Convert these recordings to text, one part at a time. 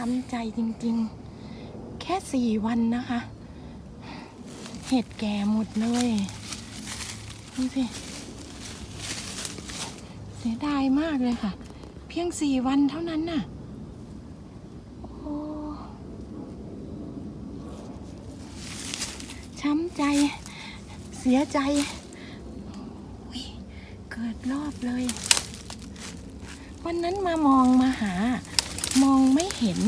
ช้ำใจจริงๆ แค่สี่วันนะคะ เห็ดแก่หมดเลย ดูสิ เสียดายมากเลยค่ะ เพียงสี่วันเท่านั้นน่ะโอ้ช้ำใจ เสียใจ เกิดรอบเลย วันนั้นมามองมาหา มองไม่เห็น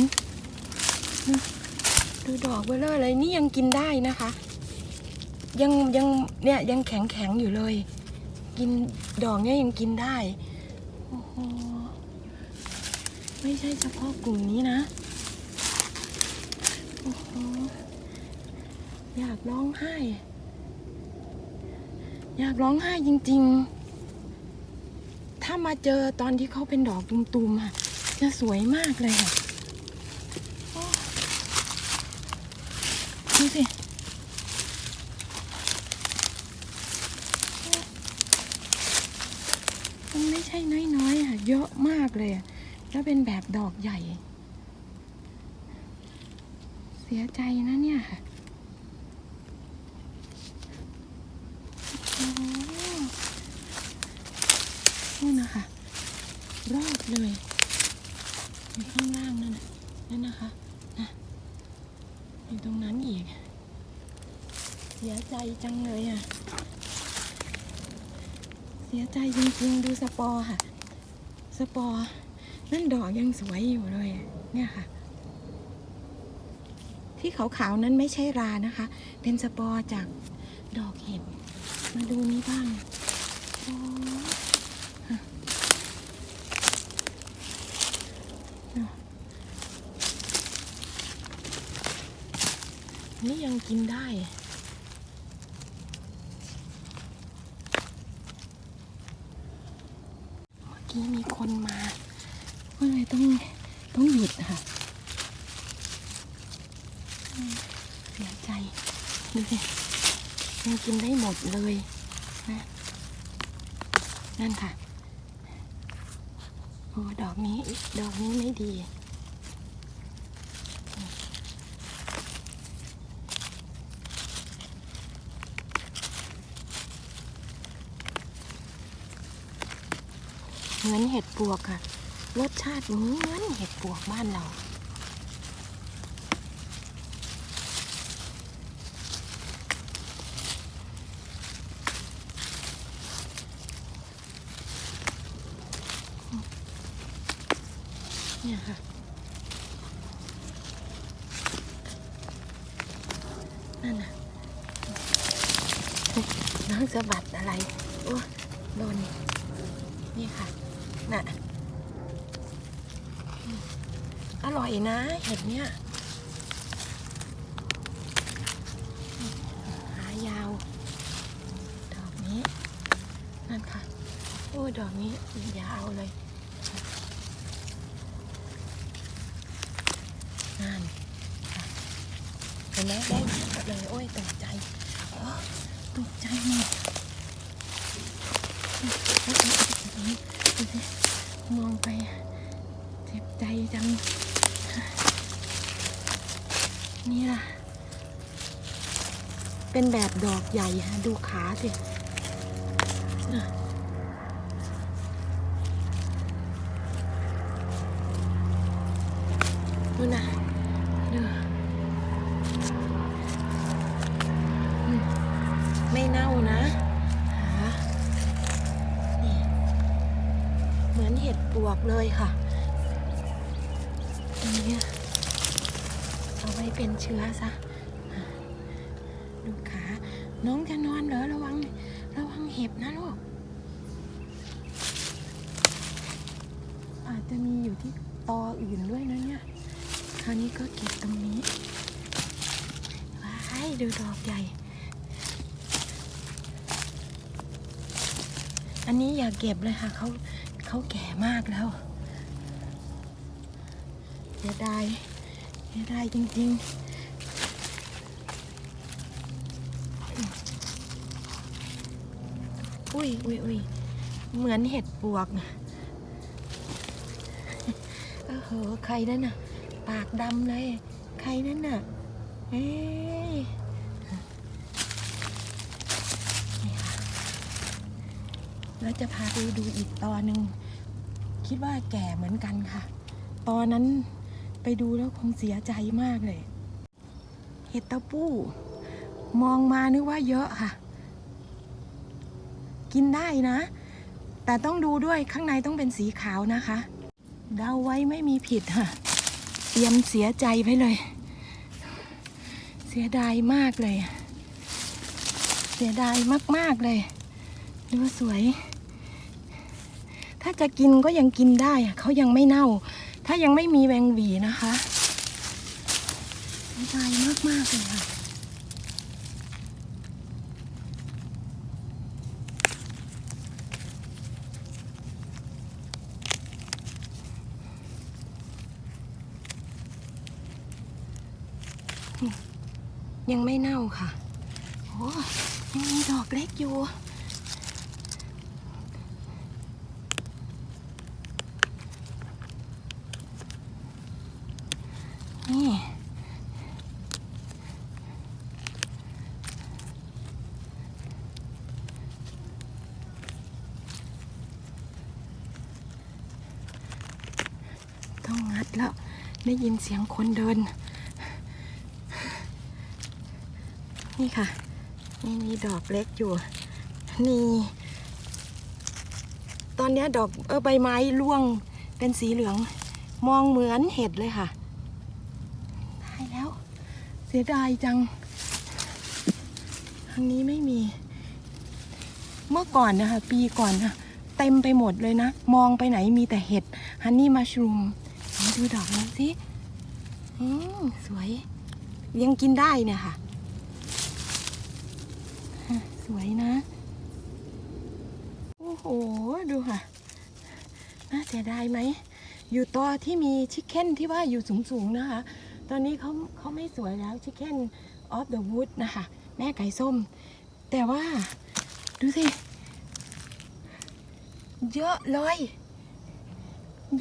ดูดอกเบลเลอร์เลยนี่ยังกินได้นะคะ ยังยังเนี่ยยังแข็งแข็งอยู่เลย กินดอกเนี่ยยังกินได้โอ้โหไม่ใช่เฉพาะกลุ่มนี้นะโอ้โหอยากร้องไห้ อยากร้องไห้จริง ๆ ถ้ามาเจอตอนที่เขาเป็นดอกตุมๆอะ จะสวยมากเลยค่ะดูสิมันไม่ใช่น้อยๆอะ เยอะมากเลยแล้วเป็นแบบดอกใหญ่ เสียใจนะเนี่ยค่ะนู่นนะคะ รอดเลยข้างล่างนั่นน่ะนั่นนะคะนะอยู่ตรงนั้นอีก เสียใจจังเลยอะ เสียใจจริงๆ ดูสปอร์ค่ะ สปอร์นั่นดอกยังสวยอยู่เลยเนี่ยค่ะ ที่ขาวๆนั้นไม่ใช่รานะคะ เป็นสปอร์จากดอกเห็ด มาดูนี้บ้างนี่ยังกินได้ เมื่อกี้มีคนมาก็เลยต้องต้องหยุดค่ะเสียใจดูสิยังกินได้หมดเลยนะนั่นค่ะโอ้ดอกนี้ดอกนี้ไม่ดี มือนเห็ดปวกค่ะรสชาติเหมือนเห็ดปวกบ้านเรา เนี่ยค่ะ นั่นน่ะน้องสะบัดอะไร โอ้โดนนี่ค่ะ น่ะ อร่อยนะ เห็ดเนี้ยหายาว ดอกนี้ นั่นค่ะ โอ้ดอกนี้ยาวเลยนั่นเห็นไหมได้เลยโอ้ยตกใจตกใจหมดดูสิ มองไปเจ็บใจจัง นี่ล่ะ เป็นแบบดอกใหญ่ฮะดูขาสิ วกเลยค่ะอันนี้เอาไว้เป็นเชื้อซะอะดูขาน้องจะนอนเหรอระวัง ระวังเห็บนะลูกอาจจะมีอยู่ที่ตออื่นด้วยนะเนี่ยคราวนี้ก็เก็บตรงนี้ว้ายดูดอกใหญ่อันนี้อย่าเก็บเลยค่ะเขา เขาแก่มากแล้วเสียดายเสียดายจริง ๆอุ้ยอุ้ยอุ้ยเหมือนเห็ดปวกโอ้โห ใครนั่นน่ะ ปากดำเลย ใครนั่นน่ะ เอ้ยนี่ค่ะ แล้วจะพาไปดูอีกตอนหนึ่งคิดว่าแก่เหมือนกันค่ะ ตอนนั้นไปดูแล้วคงเสียใจมากเลย เห็ดต้าปู้มองมานึกว่าเยอะค่ะ กินได้นะ แต่ต้องดูด้วยข้างในต้องเป็นสีขาวนะคะ เดาไว้ไม่มีผิดค่ะ เตรียมเสียใจไว้เลย เสียดายมากเลย เสียดายมาก ๆ เลยดูสวย ถ้าจะกินก็ยังกินได้เขายังไม่เน่า ถ้ายังไม่มีแมงหวีนะคะเสียดายมากๆเลยค่ะยังไม่เน่าค่ะ โอ้ยังมีดอกเล็กอยู่ นี่ ต้องงั ดแล้ว ได้ยินเสียงคนเดิน นี่ค่ะ นี่มีดอกเล็กอยู่ นี่ ตอนนี้ดอกเออใบไม้ร่วงเป็นสีเหลือง มองเหมือนเห็ดเลยค่ะ ได้แล้ว เสียดายจังทางนี้ไม่มี เมื่อก่อนนะคะ ปีก่อนนะเต็มไปหมดเลยนะ มองไปไหนมีแต่เห็ดฮันนี่มัชรูม ดูดอกนี้สิอืมสวย ยังกินได้เนี่ยค่ะ สวยนะ โอ้โห ดูค่ะ น่าเสียดายไหม อยู่ต่อที่มีชิคเก้นที่ว่าอยู่สูงๆนะคะ ตอนนี้เขาเขาไม่สวยแล้วชิคเก้นออฟเดอะวูดนะคะ แม่ไก่ส้ม แต่ว่า ดูสิ เยอะเลย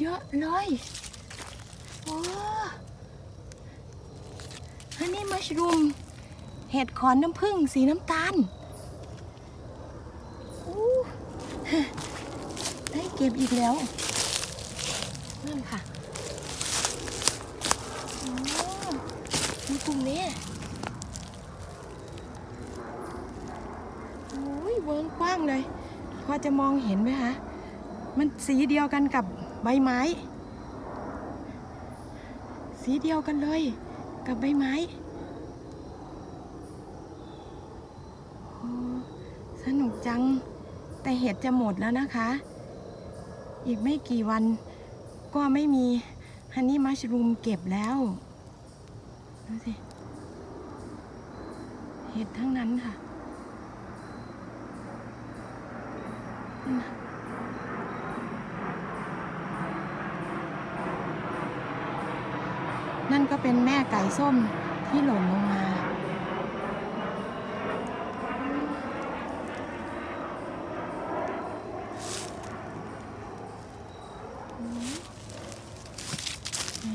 เยอะเลย อันนี้มัชรูม เห็ดขอนน้ำผึ้งสีน้ำตาลได้เก็บอีกแล้วนั่นค่ะมีกลุ่มนี้โอ้ยเวิร์งกว้างเลย พอจะมองเห็นไหมคะ มันสีเดียวกันกับใบไม้ สีเดียวกันเลย กับใบไม้สนุกจัง แต่เห็ดจะหมดแล้วนะคะ อีกไม่กี่วันก็ไม่มีฮันนี่มัชรูมเก็บแล้วดูสิเห็ดทั้งนั้นค่ะ นั่นก็เป็นแม่ไก่ส้มที่หล่นลงมา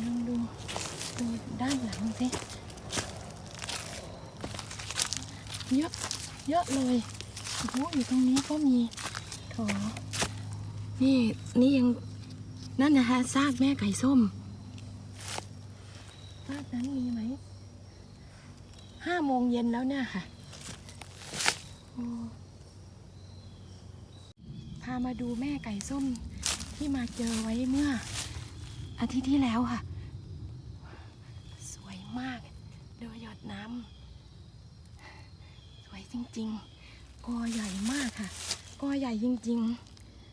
ลองดู ดูด้านหลังสิ เยอะ เยอะเลยโอ้โหอยู่ตรงนี้ก็มีโถนี่ นี่ยัง นั่นนะคะซากแม่ไก่ส้ม ซากนั้นมีไหมห้าโมงเย็นแล้วเนี่ยค่ะพามาดูแม่ไก่ส้มที่มาเจอไว้เมื่อ อาทิตย์ที่แล้วค่ะ สวยมากดูหยดน้ำสวยจริง ๆ กอใหญ่มากค่ะ กอใหญ่จริง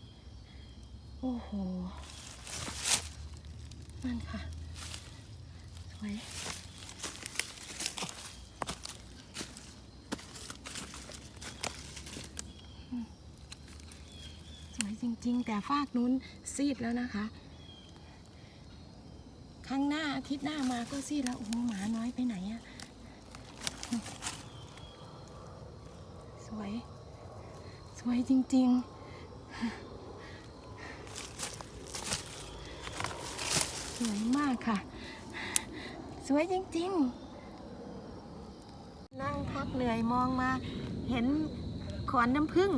ๆ โอ้โหนั่นค่ะ สวยสวยจริงๆ แต่ฟากนู้นซีดแล้วนะคะ ครั้งหน้าอาทิตย์หน้ามาก็ซีดแล้ว โอ้โหหมาน้อยไปไหนอะสวย สวยจริงๆสวยมากค่ะ วยจริง ๆ นั่งพักเหนื่อยมองมาเห็นขอนน้ำผึ้ง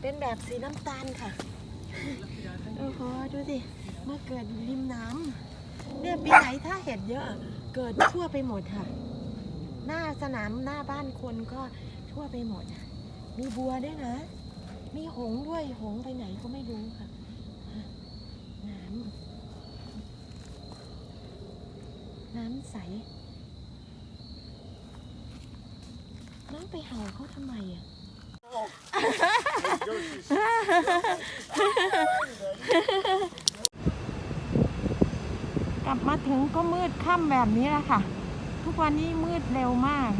เป็นแบบสีน้ำตาลค่ะ โอ้โห ดูสิมาเกิดริมน้ำเนี่ยปีไหนถ้าเห็ดเยอะ เกิดทั่วไปหมดค่ะ หน้าสนามหน้าบ้านคนก็ทั่วไปหมด มีบัวด้วยนะ มีหงด้วยหงไปไหนก็ไม่รู้ค่ะ น้ำ น้ำใส น้ำไปเห่าเขาทำไมอะ กลับมาถึงก็มืดค่ำแบบนี้แหละค่ะ ทุกวันนี้มืดเร็วมาก